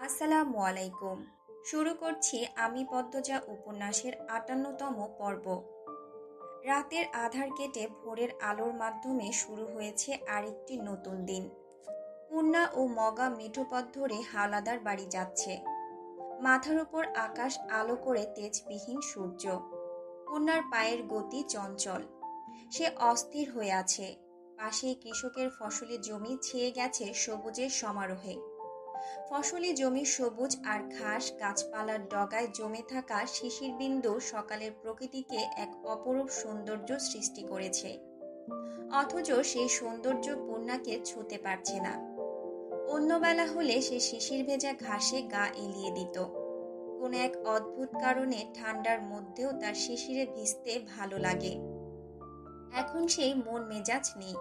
আসসালামু আলাইকুম। শুরু করছি আমি পদ্মজা উপন্যাসের আটান্নতম পর্ব। রাতের আধার কেটে ভোরের আলোর মাধ্যমে শুরু হয়েছে আরেকটি নতুন দিন। পূর্ণা ও মগা মিঠু পথ ধরে হাওলাদার বাড়ি যাচ্ছে। মাথার উপর আকাশ আলো করে তেজবিহীন সূর্য। পূর্ণার পায়ের গতি চঞ্চল। সে অস্থির হয়ে আছে। পাশে কৃষকের ফসলি জমি ছেয়ে গেছে সবুজের সমারোহে। ফসলি জমি সবুজ আর ঘাস, গাছপালার ডগায় জমে থাকা শিশির বিন্দু সকালের প্রকৃতিকে এক অপরূপ সৌন্দর্য সৃষ্টি করেছে। অথচ সেই সৌন্দর্য পূর্ণাকে ছুতে পারছে না। অন্য বেলা হলে সে শিশির ভেজা ঘাসে গা এলিয়ে দিত। কোনো এক অদ্ভুত কারণে ঠান্ডার মধ্যেও তার শিশিরে ভিজতে ভালো লাগে। এখন সেই মন মেজাজ নেই।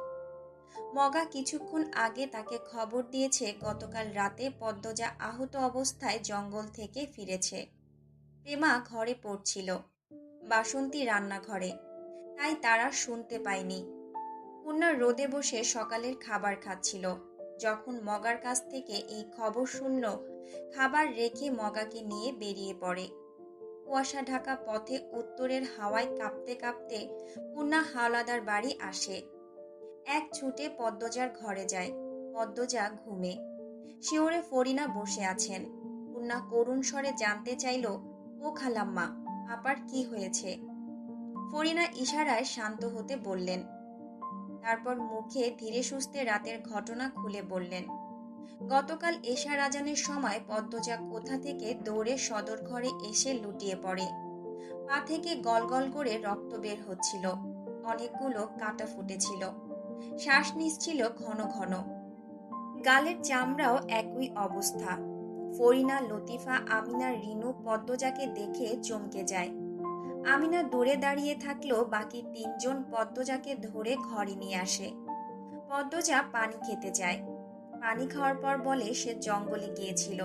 মগা কিছুক্ষণ আগে তাকে খবর দিয়েছে, গতকাল রাতে পদ্মজা আহত অবস্থায় জঙ্গল থেকে ফিরেছে। প্রেমা ঘরে পড়ছিল। বাসন্তী রান্নাঘরে। তাই তারা শুনতে পায়নি। পূর্ণা রোদে বসে সকালের খাবার খাচ্ছিল। যখন মগার কাছ থেকে এই খবর শুনল, খাবার রেখে মগাকে নিয়ে বেরিয়ে পড়ে। কুয়াশা ঢাকা পথে উত্তরের হাওয়ায় কাঁপতে কাঁপতে পূর্ণা হাওলাদার বাড়ি আসে। এক ছুটে পদ্মজার ঘরে যায়। পদ্মজা ঘুমে। শিওরে ফরিনা বসে আছেন। পূর্ণা করুণ স্বরে জানতে চাইল, ও খালাম্মা, আপার কি হয়েছে? ফরিনা ইশারায় শান্ত হতে বললেন। তারপর মুখে ধীরে সুস্থে রাতের ঘটনা খুলে বললেন, গতকাল এশা রাজানের সময় পদ্মজা কোথা থেকে দৌড়ে সদর ঘরে এসে লুটিয়ে পড়ে। পা থেকে গলগল করে রক্ত বের হচ্ছিল। অনেকগুলো কাটা ফুটেছিল। শ্বাস নিচ্ছিল ঘন ঘন। গালের চামড়াও একই অবস্থা। ফরিনা, লতিফা, আমিনা, রিনু, পদ্মজাকে দেখে চমকে যায়। আমিনা দূরে দাঁড়িয়ে থাকলেও বাকি তিনজন পদ্মজাকে ধরে ঘরে নিয়ে আসে। পদ্মজা পানি খেতে যায়। পানি খাওয়ার পর বলে সে জঙ্গলে গিয়েছিল।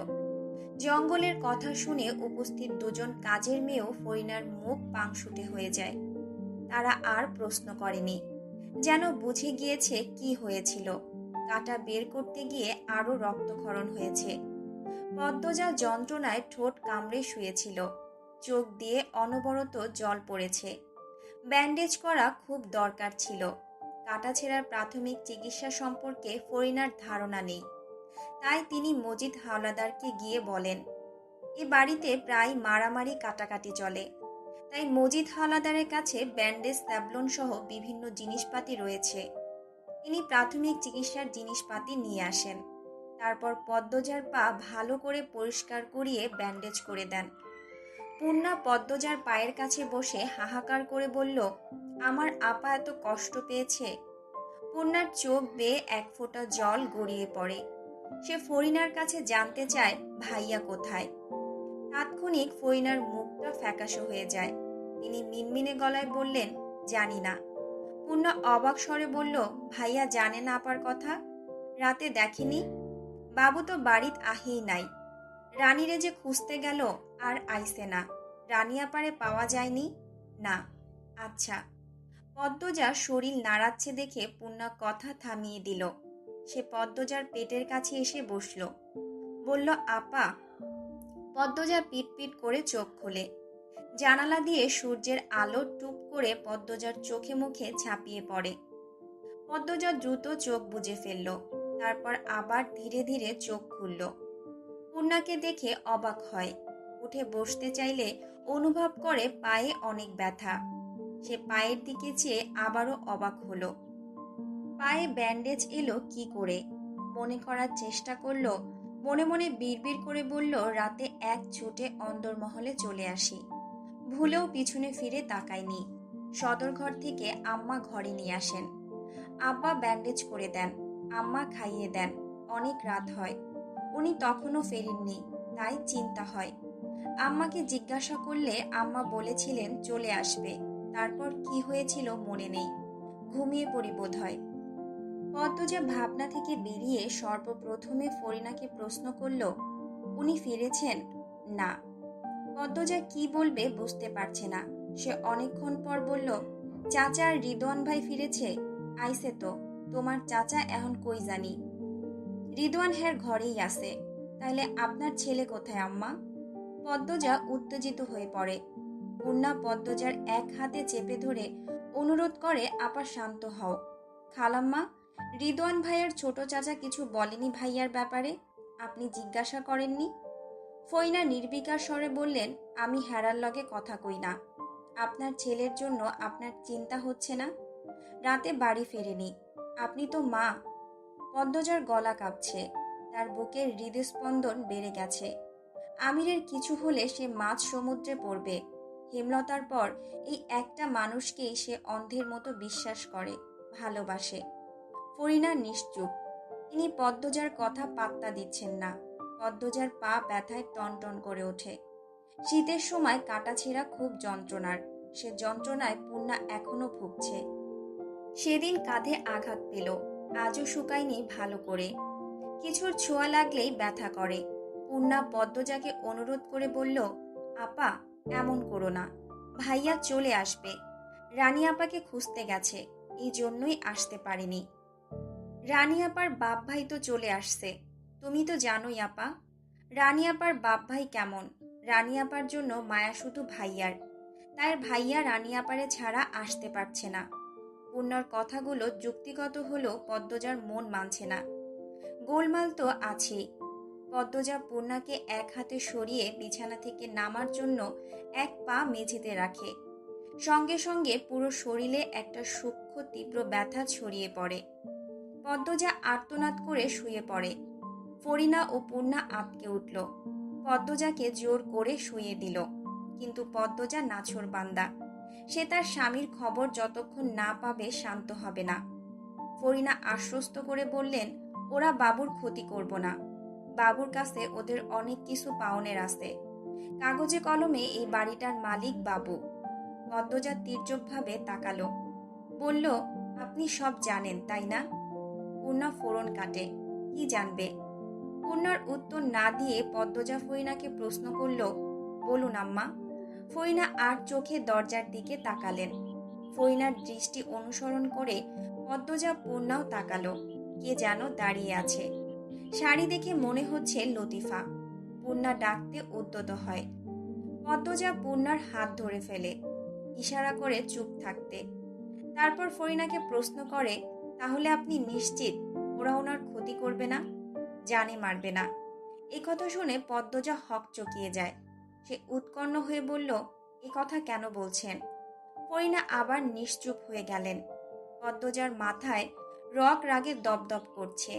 জঙ্গলের কথা শুনে উপস্থিত দুজন কাজের মেয়েও ফরিনার মুখ পাংশুটে হয়ে যায়। তারা আর প্রশ্ন করেনি। যেন বুঝে গিয়েছে কি হয়েছিল। কাটা বের করতে গিয়ে আরও রক্তক্ষরণ হয়েছে। পদ্মজা যন্ত্রণায় ঠোঁট কামড়ে শুয়েছিল। চোখ দিয়ে অনবরত জল পড়েছে। ব্যান্ডেজ করা খুব দরকার ছিল। কাটা ছেঁড়ার প্রাথমিক চিকিৎসা সম্পর্কে ফরিনার ধারণা নেই। তাই তিনি মজিদ হাওলাদারকে গিয়ে বলেন, এ বাড়িতে প্রায় মারামারি কাটাকাটি চলে। তাই মজিদ হাওলাদারের কাছে ব্যান্ডেজ, স্যাবলন সহ বিভিন্ন জিনিসপাতি রয়েছে। তিনি প্রাথমিক চিকিৎসার জিনিসপাতি নিয়ে আসেন। তারপর পদ্মজার পা ভালো করে পরিষ্কার করিয়ে ব্যান্ডেজ করে দেন। পূর্ণা পদ্মজার পায়ের কাছে বসে হাহাকার করে বলল, আমার আপা এত কষ্ট পেয়েছে পূর্ণার চোখ বেয়ে এক ফোঁটা জল গড়িয়ে পড়ে। সে ফরিনার কাছে জানতে চায়, ভাইয়া কোথায় তাৎক্ষণিক ফরিনার মুখটা ফ্যাকাশো হয়ে যায়। তিনি মিনমিনে গলায় বললেন, জানি না। পূর্ণা অবাক স্বরে বলল, ভাইয়া জানে না আপার কথা। রাতে দেখেনি। বাবু তো বাড়িত আহেই নাই। রানীরে যে খুঁজতে গেল আর আইসে না। রানী আপারে পাওয়া যায়নি? না। আচ্ছা। পদ্মজা শরীর নাড়াচ্ছে দেখে পূর্ণা কথা থামিয়ে দিল। সে পদ্মজার পেটের কাছে এসে বসল। বলল, আপা। পদ্মজা পিট পিট করে চোখ খোলে। জানালা দিয়ে সূর্যের আলো টুপ করে পদ্মজার চোখে মুখে ঝাঁপিয়ে পড়ে। পদ্মজা দ্রুত চোখ বুজে ফেলল, তারপর আবার ধীরে ধীরে চোখ খুলল। পূর্ণাকে দেখে অবাক হয়, উঠে বসতে চাইলে অনুভব করে পায়ে অনেক ব্যথা। সে পায়ের দিকে চেয়ে আবারও অবাক হলো। পায়ে ব্যান্ডেজ এলো কি করে? মনে করার চেষ্টা করল, মনে মনে বিড়বিড় করে বলল, রাতে এক ছুটে অন্দরমহলে চলে আসি। ভুলেও পিছনে ফিরে তাকায়নি। সদর ঘর থেকে আম্মা ঘরে নিয়ে আসেন। আব্বা ব্যান্ডেজ করে দেন, আম্মা খাইয়ে দেন, অনেক রাত হয়। উনি তখনও ফেরেননি, তাই চিন্তা হয়। আম্মাকে জিজ্ঞাসা করলে আম্মা বলেছিলেন চলে আসবে, তারপর কি হয়েছিল মনে নেই। ঘুমিয়ে পড়ি বোধ হয় পদ্মজা ভাবনা থেকে বেরিয়ে সর্বপ্রথমে ফরিনাকে প্রশ্ন করল, উনি ফিরেছেন? না। পদ্মজা কি বলবে বুঝতে পারছে না। সে অনেকক্ষণ পর বলল, চাচা আর রিদওয়ান ভাই ফিরেছে? আইসে তো। তোমার চাচা এখন কই জানি? রিদওয়ান হ্যার ঘরেই আছে। তাহলে আপনার ছেলে কোথায়, আম্মা? পদ্মজা উত্তেজিত হয়ে পড়ে। পূর্ণা পদ্মজার এক হাতে চেপে ধরে অনুরোধ করে, আপা, শান্ত হও। খালাম্মা রিদওয়ান ভাইয়ের ছোট চাচা কিছু বলেনি ভাইয়ার ব্যাপারে? আপনি জিজ্ঞাসা করেননি? ফইনা নির্বিকার স্বরে বললেন, আমি হেরার লগে কথা কই না। আপনার ছেলের জন্য আপনার চিন্তা হচ্ছে না? রাতে বাড়ি ফেরেনি। আপনি তো মা। পদ্মজার গলা কাঁপছে। তার বুকের হৃদস্পন্দন বেড়ে গেছে। আমিরের কিছু হলে সে মাছ সমুদ্রে পড়বে। হেমলতার পর এই একটা মানুষকেই সে অন্ধের মতো বিশ্বাস করে, ভালোবাসে। ফরিনা নিশ্চুপ। তিনি পদ্মজার কথা পাত্তা দিচ্ছেন না। পদ্মজার পা ব্যথায় টনটন করে ওঠে। শীতের সময় কাটাছেঁড়া খুব যন্ত্রণার। সে যন্ত্রণায় পূর্ণা এখনও ভুগছে। সেদিন কাঁধে আঘাত পেল, আজও শুকায়নি ভালো করে। কিছুর ছোঁয়া লাগলেই ব্যথা করে। পূর্ণা পদ্মজাকে অনুরোধ করে বলল, আপা, এমন করো না। ভাইয়া চলে আসবে। রানী আপাকে খুঁজতে গেছে, এই জন্যই আসতে পারেনি। রানী আপার বাপ ভাই তো চলে আসছে। তুমি তো জানোই আপা। রানী আপার বাপ ভাই কেমন? রানী আপার জন্য মায়া শুধু ভাইয়ার। তাই ভাইয়া রানী আপারে ছাড়া আসতে পারছে না। পূর্ণার কথাগুলো যুক্তিগত হলেও পদ্মজার মন মানছে না। গোলমাল তো আছেই। পদ্মজা পূর্ণাকে এক হাতে সরিয়ে বিছানা থেকে নামার জন্য এক পা মেঝেতে রাখে। সঙ্গে সঙ্গে পুরো শরীরে একটা সূক্ষ্ম তীব্র ব্যথা ছড়িয়ে পড়ে। পদ্মজা আর্তনাদ করে শুয়ে পড়ে। ফরিনা ও পূর্ণা আটকে উঠল। পদ্মজাকে জোর করে শুয়ে দিল। কিন্তু পদ্মজা নাছর বান্দা। সে তার স্বামীর খবর যতক্ষণ না পাবে শান্ত হবে না। ফরিনা আশ্বস্ত করে বললেন, ওরা বাবুর ক্ষতি করব না। বাবুর কাছে ওদের অনেক কিছু পাওনের আছে। কাগজে কলমে এই বাড়িটার মালিক বাবু। পদ্মজা তীর্যকভাবে তাকালো। বলল, আপনি সব জানেন, তাই না? পূর্ণা ফোরন কাটে। কি জানবে? পূর্ণার উত্তর না দিয়ে পদ্মজা ফইনাকে প্রশ্ন করল, বলুন আম্মা। ফইনা আর চোখে দরজার দিকে তাকালেন। ফইনার দৃষ্টি অনুসরণ করে পদ্মজা পূর্ণাও তাকালো, কে যেন দাঁড়িয়ে আছে? শাড়ি দেখে মনে হচ্ছে লতিফা। পূর্ণা ডাকতে উদ্যত হয়। পদ্মজা পূর্ণার হাত ধরে ফেলে, ইশারা করে চুপ থাকতে। তারপর ফরিনাকে প্রশ্ন করে, তাহলে আপনি নিশ্চিত ওরা ওনার ক্ষতি করবে না? জানে মারবে না। এ কথা শুনে পদ্মজা হক চকিয়ে যায়। সে উৎকণ্ণ হয়ে বলল, এ কথা কেন বলছেন? ফরিনা আবার নিশ্চুপ হয়ে গেলেন। পদ্মজার মাথায় রক রাগে দপদপ করছে।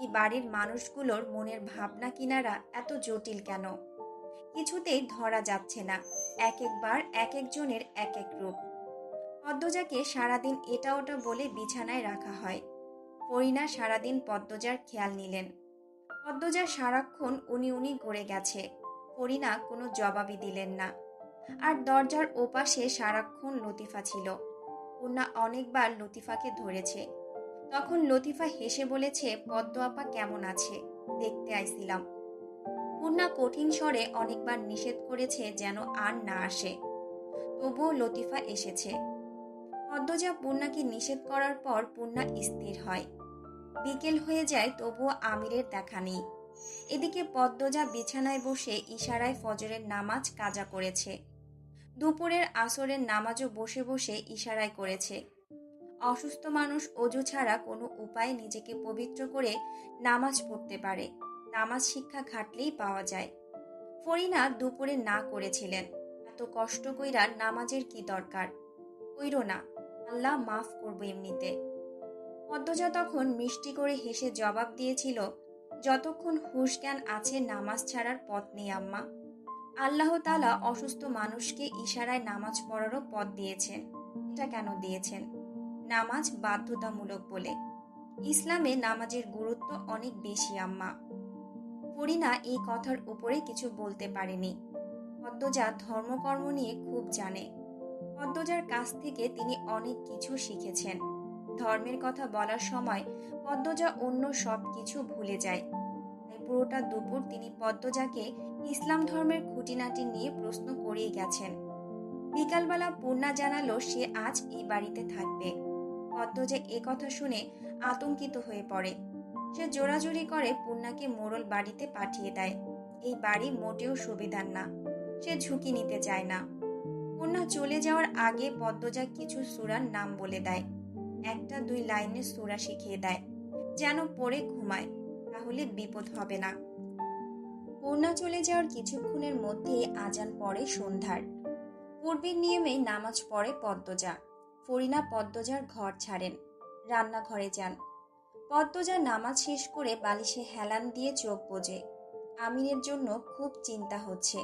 এই বাড়ির মানুষগুলোর মনের ভাবনা কিনারা এত জটিল কেন? কিছুতেই ধরা যাচ্ছে না, এক একবার এক একজনের এক এক রূপ। পদ্মজাকে সারাদিন এটা ওটা বলে বিছানায় রাখা হয়। ফরিনা সারাদিন পদ্মজার খেয়াল নিলেন। পদ্মজা সারাক্ষণ উনি উনি গড়ে গেছে। করিনা কোনো জবাবই দিলেন না। আর দরজার ওপাশে সারাক্ষণ লতিফা ছিল। পূর্ণা অনেকবার লতিফাকে ধরেছে। তখন লতিফা হেসে বলেছে, পদ্ম আপা কেমন আছে? দেখতে আইছিলাম। পূর্ণা কঠিন স্বরে অনেকবার নিষেধ করেছে যেন আর না আসে। তবুও লতিফা এসেছে। পদ্মজা পূর্ণাকে নিষেধ করার পর পূর্ণা স্থির হয়। বিকেল হয়ে যায়, তবুও আমিরের দেখা নেই। এদিকে পদ্মজা বিছানায় বসে ইশারায় ফজরের নামাজ কাজা করেছে। দুপুরের আসরের নামাজও বসে বসে ইশারায় করেছে। অসুস্থ মানুষ অজু ছাড়া কোনো উপায়ে নিজেকে পবিত্র করে নামাজ পড়তে পারে। নামাজ শিক্ষা ঘাটলেই পাওয়া যায়। ফরিনা দুপুরে না করেছিলেন। এত কষ্ট কইরা নামাজের কি দরকার? কইর না, আল্লাহ মাফ করব এমনিতে। পদ্মজা তখন মিষ্টি করে হেসে জবাব দিয়েছিল, যতক্ষণ হুশ জ্ঞান আছে, নামাজ ছাড়ার পথ নেই আম্মা। আল্লাহ তালা অসুস্থ মানুষকে ইশারায় নামাজ পড়ারও পথ দিয়েছেন এটা কেন দিয়েছেন? নামাজ বাধ্যতামূলক বলে। ইসলামে নামাজের গুরুত্ব অনেক বেশি আম্মা। ফরিনা এই কথার উপরে কিছু বলতে পারেনি। পদ্মজা ধর্মকর্ম নিয়ে খুব জানে। পদ্মজার কাছ থেকে তিনি অনেক কিছু শিখেছেন। ধর্মের কথা বলার সময় পদ্মজা অন্য সব কিছু ভুলে যায়। তাই পুরোটা দুপুর তিনি পদ্মজাকে ইসলাম ধর্মের খুঁটিনাটি নিয়ে প্রশ্ন করেই গেছেন। বিকালবেলা পূর্ণা জানালো সে আজ এই বাড়িতে থাকবে। পদ্মজা এ কথা শুনে আতঙ্কিত হয়ে পড়ে। সে জোরাজুরি করে পূর্ণাকে মোড়ল বাড়িতে পাঠিয়ে দেয়। এই বাড়ি মোটেও সুবিধার না। সে ঝুঁকি নিতে চায় না। পূর্ণা চলে যাওয়ার আগে পদ্মজা কিছু সুরার নাম বলে দেয়। একটা দুই লাইনের সুরা শিখিয়ে দেয়, যেন পড়ে ঘুমায়, তাহলে বিপদ হবে না। পূর্ণা চলে যাওয়ার কিছুক্ষণের মধ্যেই আজান পড়ে সন্ধ্যার। পূর্বের নিয়মে নামাজ পড়ে পদ্মজা। ফরিনা পদ্মজার ঘর ছাড়েন, রান্নাঘরে যান। পদ্মজা নামাজ শেষ করে বালিশে হেলান দিয়ে চোখ বোঝে। আমিরের জন্য খুব চিন্তা হচ্ছে।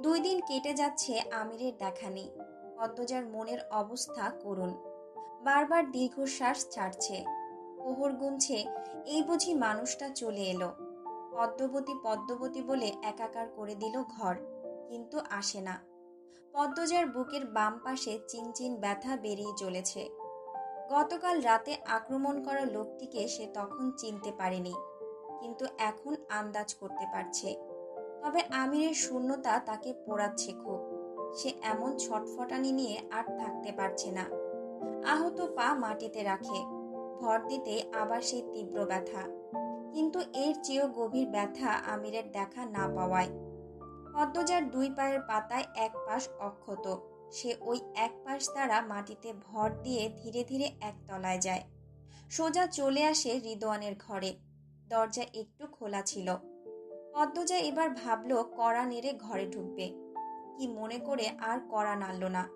দুই দিন কেটে যাচ্ছে আমিরের দেখা নেই। পদ্মজার মনের অবস্থা করুণ। বারবার দীর্ঘশ্বাস ছাড়ছে। প্রহর গুনছে, এই বুঝি মানুষটা চলে এলো। পদ্মবতী পদ্মবতী বলে একাকার করে দিল ঘর, কিন্তু আসে না। পদ্মজার বুকের বাম পাশে চিনচিন ব্যথা বেরিয়ে চলেছে। গতকাল রাতে আক্রমণ করা লোকটিকে সে তখন চিনতে পারেনি, কিন্তু এখন আন্দাজ করতে পারছে। তবে আমিরের শূন্যতা তাকে পোড়াচ্ছে খুব। সে এমন ছটফটানি নিয়ে আর থাকতে পারছে না। আহত পা মাটিতে রাখে। ভর দিতে আবার সেই তীব্র ব্যথা। কিন্তু এর চেয়েও গভীর ব্যথা আমিরের দেখা না পাওয়ায়। পদ্মজার দুই পায়ের পাতায় এক পাশ অক্ষত। সে ওই এক পাশ দ্বারা মাটিতে ভর দিয়ে ধীরে ধীরে এক তলায় যায়। সোজা চলে আসে রিদোয়ানের ঘরে। দরজা একটু খোলা ছিল। পদ্মজা এবার ভাবল, কড়া নেড়ে ঘরে ঢুকবে। কি মনে করে আর কড়া নাড়ল না।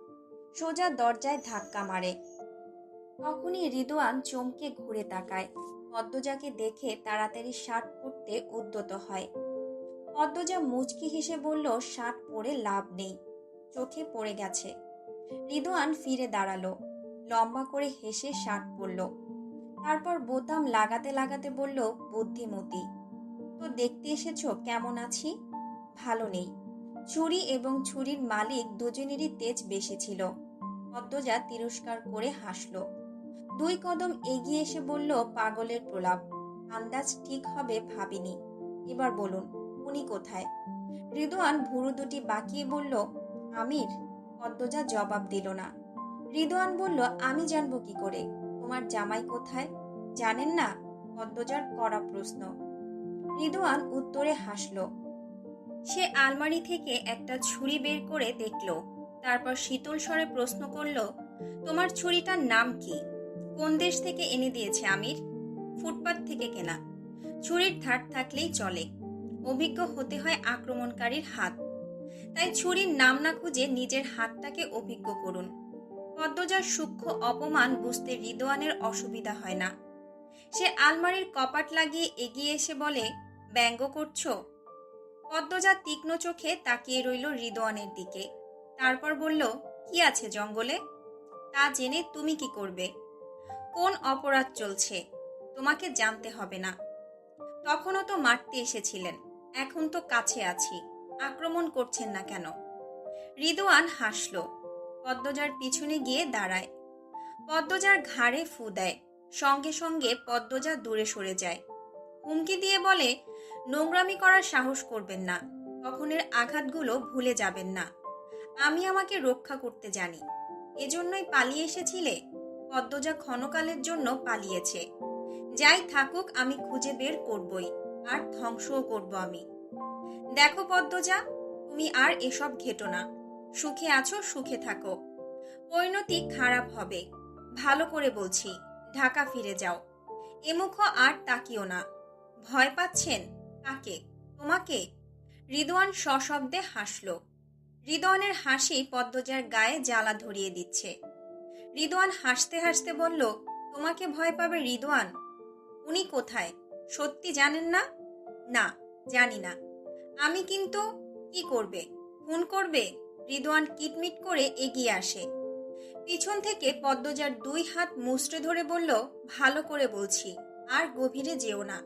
সোজা দরজায় ধাক্কা মারে। তখনই রিদোয়ান চমকে ঘুরে তাকায়। পদ্মজাকে দেখে তাড়াতাড়ি শার্ট পরতে উদ্যত হয়। পদ্মজা মুচকি হেসে বলল, শার্ট পরে লাভ নেই। চোখে পড়ে গেছে। রিদোয়ান ফিরে দাঁড়াল। লম্বা করে হেসে শার্ট পরল। তারপর বোতাম লাগাতে লাগাতে বলল, বুদ্ধিমতী, তো দেখতে এসেছ, কেমন আছি? ভালো নেই। ছুরি এবং ছুরির মালিক দুজনেরই তেজ বেশি ছিল। পদ্মজা তিরস্কার করে হাসল। দুই কদম এগিয়ে এসে বলল, পাগলের প্রলাপ। আন্দাজ ঠিক হবে ভাবিনি। এবার বলুন, উনি কোথায়? রিদোয়ান ভুরু দুটি বাঁকিয়ে বলল, আমির? পদ্মজা জবাব দিল না। রিদোয়ান বলল, আমি জানব কি করে? তোমার জামাই কোথায়? জানেন না? পদ্মজার কড়া প্রশ্ন। রিদোয়ান উত্তরে হাসল, সে আলমারি থেকে একটা ছুরি বের করে দেখল। তারপর শীতল স্বরে প্রশ্ন করল, তোমার ছুরিটার নাম কি? কোন দেশ থেকে এনে দিয়েছে আমির? ফুটপাত থেকে কেনা। ছুরির ধার থাকলেই চলে। অভিজ্ঞ হতে হয় আক্রমণকারীর হাত। তাই ছুরির নাম না খুঁজে নিজের হাতটাকে অভিজ্ঞ করুন। পদ্মজার সূক্ষ্ম অপমান বুঝতে রিদোয়ানের অসুবিধা হয় না। সে আলমারির কপাট লাগিয়ে এগিয়ে এসে বলে, ব্যঙ্গ করছ? পদ্মজা তীক্ষ্ণ চোখে তাকিয়ে রইল রিদোয়ানের দিকে। তারপর বলল, কি আছে জঙ্গলে? তা জেনে তুমি কি করবে? কোন অপরাধ চলছে? তোমাকে জানতে হবে না। তখনও তো মারতে এসেছিলেন, এখন তো কাছে আছি, আক্রমণ করছেন না কেন? রিদোয়ান হাসল, পদ্মজার পিছনে গিয়ে দাঁড়ায়। পদ্মজার ঘাড়ে ফু দেয়, সঙ্গে সঙ্গে পদ্মজা দূরে সরে যায়। হুমকি দিয়ে বলে, নোংরামি করার সাহস করবেন না তখনের আঘাতগুলো ভুলে যাবেন না। আমি আমাকে রক্ষা করতে জানি। এজন্যই পালিয়ে এসেছিলে? পদ্মজা ক্ষণকালের জন্য পালিয়েছে। যাই থাকুক, আমি খুঁজে বের করবই, আর ধ্বংসও করব আমি। দেখো পদ্মজা, তুমি আর এসব ঘেটো না। সুখে আছো, সুখে থাকো। পরিণতি খারাপ হবে। ভালো করে বলছি, ঢাকা ফিরে যাও। এমুখ আর তাকিও না। ভয় পাচ্ছেন? কাকে? তোমাকে? রিদওয়ান সশব্দে হাসল। রিদওয়ানের হাসি পদ্মজার গায়ে জ্বালা ধরিয়ে দিচ্ছে। রিদওয়ান হাসতে হাসতে বলল, তোমাকে ভয় পাবে রিদওয়ান। উনি কোথায়? সত্যি জানেন না? না, জানি না। আমি কিন্তু কি করবে? খুন করবে? রিদওয়ান কিটমিট করে এগিয়ে আসে। পিছন থেকে পদ্মজার দুই হাত মুচড়ে ধরে বলল, ভালো করে বলছি, আর গভীরে যেও না।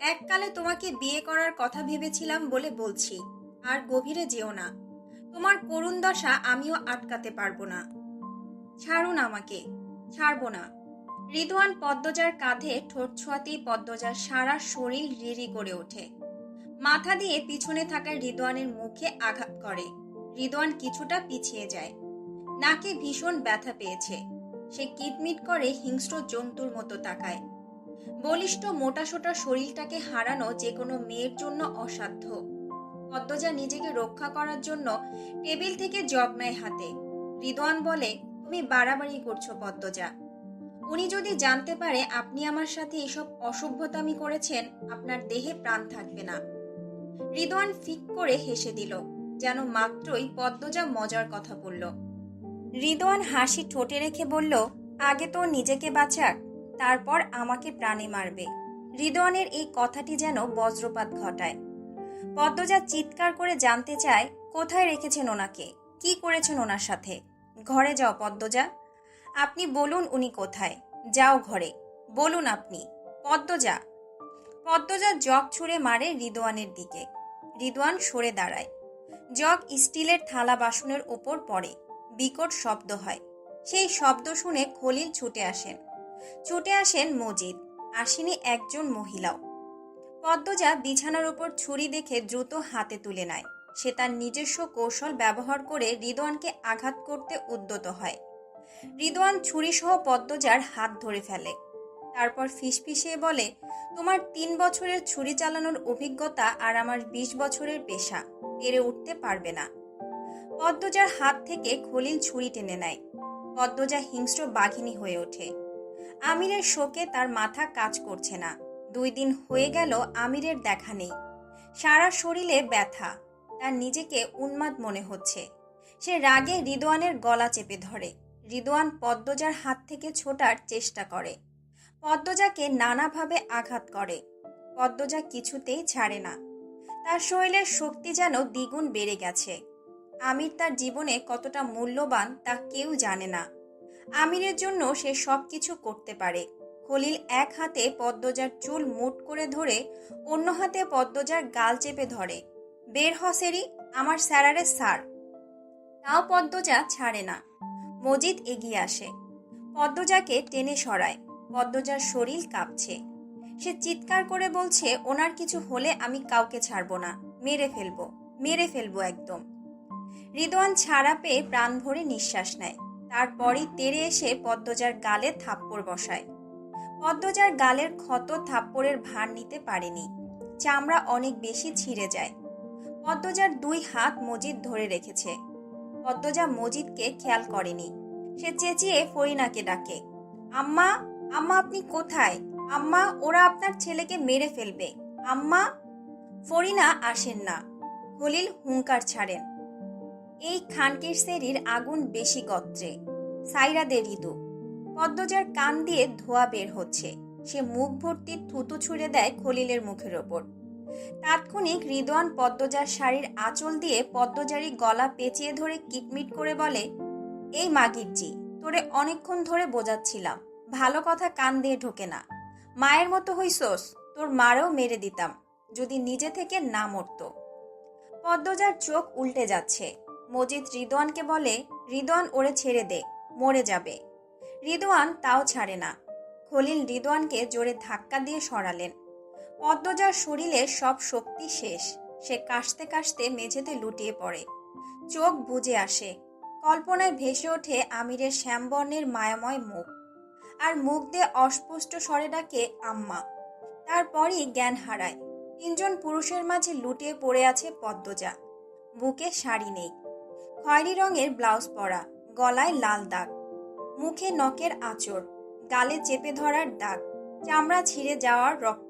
এককালে তোমাকে বিয়ে করার কথা ভেবেছিলাম বলে বলছি, আর গভীরে যেও না। তোমার করুণ দশা আমিও আটকাতে পারব না। ছাড়ুন আমাকে, ছাড়বো না। রিদওয়ান পদ্মজার কাঁধে ঠোঁট ছোঁয়াতেই পদ্মজার সারা শরীর রিরি করে ওঠে। মাথা দিয়ে পিছনে থাকা রিদওয়ানের মুখে আঘাত করে। রিদওয়ান কিছুটা পিছিয়ে যায়। নাকে ভীষণ ব্যথা পেয়েছে। সে কিটমিট করে হিংস্র জন্তুর মতো তাকায়। বলিষ্ঠ মোটাসোটা শরীরটাকে হারানো যে কোনো মেয়ের জন্য অসাধ্য। পদ্মজা নিজেকে রক্ষা করার জন্য টেবিল থেকে জগ নেয় হাতে। রিদওয়ান বলে তুমি বাড়াবাড়ি করছ পদ্মজা। উনি যদি জানতে পারে আপনি আমার সাথে এসব অসভ্যতামি করেছেন, আপনার দেহে প্রাণ থাকবে না। রিদওয়ান ফিক করে হেসে দিল, যেন মাত্রই পদ্মজা মজার কথা বলল। রিদওয়ান হাসি ঠোঁটে রেখে বলল, আগে তো নিজেকে বাঁচাক, তারপর আমাকে প্রাণে মারবে। রিদওয়ানের এই কথাটি যেন বজ্রপাত ঘটায়। পদ্মজা চিৎকার করে জানতে চায়, কোথায় রেখেছেন ওনাকে, কি করেছেন ওনার সাথে? ঘরে যাও পদ্মজা। আপনি বলুন উনি কোথায়। যাও ঘরে। বলুন আপনি, পদ্মজা। পদ্মজা জগ ছুঁড়ে মারে রিদওয়ানের দিকে। রিদওয়ান সরে দাঁড়ায়। জগ স্টিলের থালা বাসনের ওপর পড়ে। বিকট শব্দ হয়। সেই শব্দ শুনে খলিল ছুটে আসেন। ছুটে আসেন মজিদ, আসেনি একজন মহিলাও। পদ্মজা বিছানার উপর ছুরি দেখে দ্রুত হাতে তুলে নেয়। সে তার নিজস্ব কৌশল ব্যবহার করে রিদওয়ানকে আঘাত করতে উদ্যত হয়। রিদওয়ান ছুরিসহ পদ্মজার হাত ধরে ফেলে। তারপর ফিসফিসিয়ে বলে, তোমার তিন বছরের ছুরি চালানোর অভিজ্ঞতা আর আমার বিশ বছরের পেশা, পেরে উঠতে পারবে না। পদ্মজার হাত থেকে খলিল ছুরি টেনে নেয়। পদ্মজা হিংস্র বাঘিনী হয়ে ওঠে। আমিরের শোকে তার মাথা কাজ করছে না। দুই দিন হয়ে গেল আমিরের দেখা নেই। সারা শরীরে ব্যথা। তার নিজেকে উন্মাদ মনে হচ্ছে। সে রাগে রিদওয়ানের গলা চেপে ধরে। রিদওয়ান পদ্মজার হাত থেকে ছোটার চেষ্টা করে। পদ্মজাকে নানাভাবে আঘাত করে। পদ্মজা কিছুতেই ছাড়ে না। তার শরীরের শক্তি যেন দ্বিগুণ বেড়ে গেছে। আমির তার জীবনে কতটা মূল্যবান তা কেউ জানে না। আমিরের জন্য সে সব কিছু করতে পারে। খলিল এক হাতে পদ্মজার চুল মুট করে ধরে, অন্য হাতে পদ্মজার গাল চেপে ধরে। বের হসেরি আমার স্যারারে সার তাও পদ্মজা ছাড়ে না। মজিদ এগিয়ে আসে। পদ্মজাকে টেনে সরায়। পদ্মজার শরীর কাঁপছে। সে চিৎকার করে বলছে, ওনার কিছু হলে আমি কাউকে ছাড়বো না। মেরে ফেলব। মেরে ফেলব একদম। রিদওয়ান ছাড়া পেয়ে প্রাণ ভরে নিঃশ্বাস নেয়। তারপরই তেরে এসে পদ্মজার গালে থাপ্পড় বসায়। পদ্মজার গালের ক্ষত থাপ্পড়ের ভার নিতে পারেনি। চামড়া অনেক বেশি ছিঁড়ে যায়। পদ্মজার দুই হাত মজিদ ধরে রেখেছে। পদ্মজা মজিদকে খেয়াল করেনি। সে চেঁচিয়ে ফরিনাকে ডাকে, আম্মা আম্মা আপনি কোথায়? আম্মা, ওরা আপনার ছেলেকে মেরে ফেলবে। আম্মা। ফরিনা আসেন না। হলিল হুঙ্কার ছাড়েন। এই খানকির সেরির আগুন বেশি গত্রে। সাইরা দে ঋতু পদ্মজার কান দিয়ে ধোয়া বের হচ্ছে। সে মুখ ভর্তি থুতু ছুঁড়ে দেয় খলিলের মুখের ওপর। তাৎক্ষণিক রিদওয়ান পদ্মজার শাড়ির আঁচল দিয়ে পদ্মজারি গলা পেঁচিয়ে ধরে কিটমিট করে বলে, এই মাগিরজি, তোরে অনেকক্ষণ ধরে বোঝাচ্ছিলাম। ভালো কথা কান দিয়ে ঢোকে না। মায়ের মতো হইসোস, তোর মারেও মেরে দিতাম, যদি নিজে থেকে না মরতো পদ্মজার চোখ উল্টে যাচ্ছে। মজিদ রিদোয়ানকে বলে রিদওয়ান ওরে ছেড়ে দে, মরে যাবে। রিদওয়ান তাও ছাড়ে না খলিল রিদোয়ানকে জোরে ধাক্কা দিয়ে সরালেন। পদ্মজার শরীরে সব শক্তি শেষ। সে কাশতে কাশতে মেঝেতে লুটিয়ে পড়ে। চোখ বুজে আসে। কল্পনায় ভেসে ওঠে আমিরের শ্যামবর্ণের মায়াময় মুখ। আর মুখ দিয়ে অস্পষ্ট স্বরে ডাকে, আম্মা। তারপরই জ্ঞান হারায়। তিনজন পুরুষের মাঝে লুটিয়ে পড়ে আছে পদ্মজা। বুকে শাড়ি নেই। খয়েরি রঙের ব্লাউজ পরা, গলায় লাল দাগ। মুখে নখের আঁচড়, গালে চেপে ধরার দাগ। চামড়া ছিঁড়ে যাওয়ার রক্ত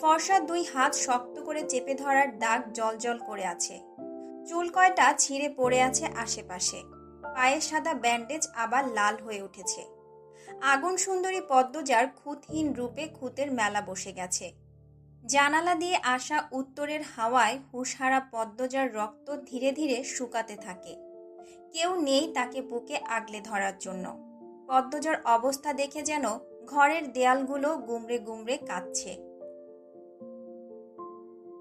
ফর্সা দুই হাত শক্ত করে চেপে ধরার দাগ জলজল করে আছে। চুল কয়টা ছিঁড়ে পড়ে আছে আশেপাশে। পায়ে সাদা ব্যান্ডেজ আবার লাল হয়ে উঠেছে। আগুন সুন্দরী পদ্মজার খুঁতহীন রূপে খুঁতের মেলা বসে গেছে। জানালা দিয়ে আসা উত্তরের হাওয়ায় হুশহারা পদ্মজার রক্ত ধীরে ধীরে শুকাতে থাকে। কেউ নেই তাকে বুকে আগলে ধরার জন্য। পদ্মজার অবস্থা দেখে যেন ঘরের দেয়ালগুলো গুমড়ে গুমড়ে কাঁদছে।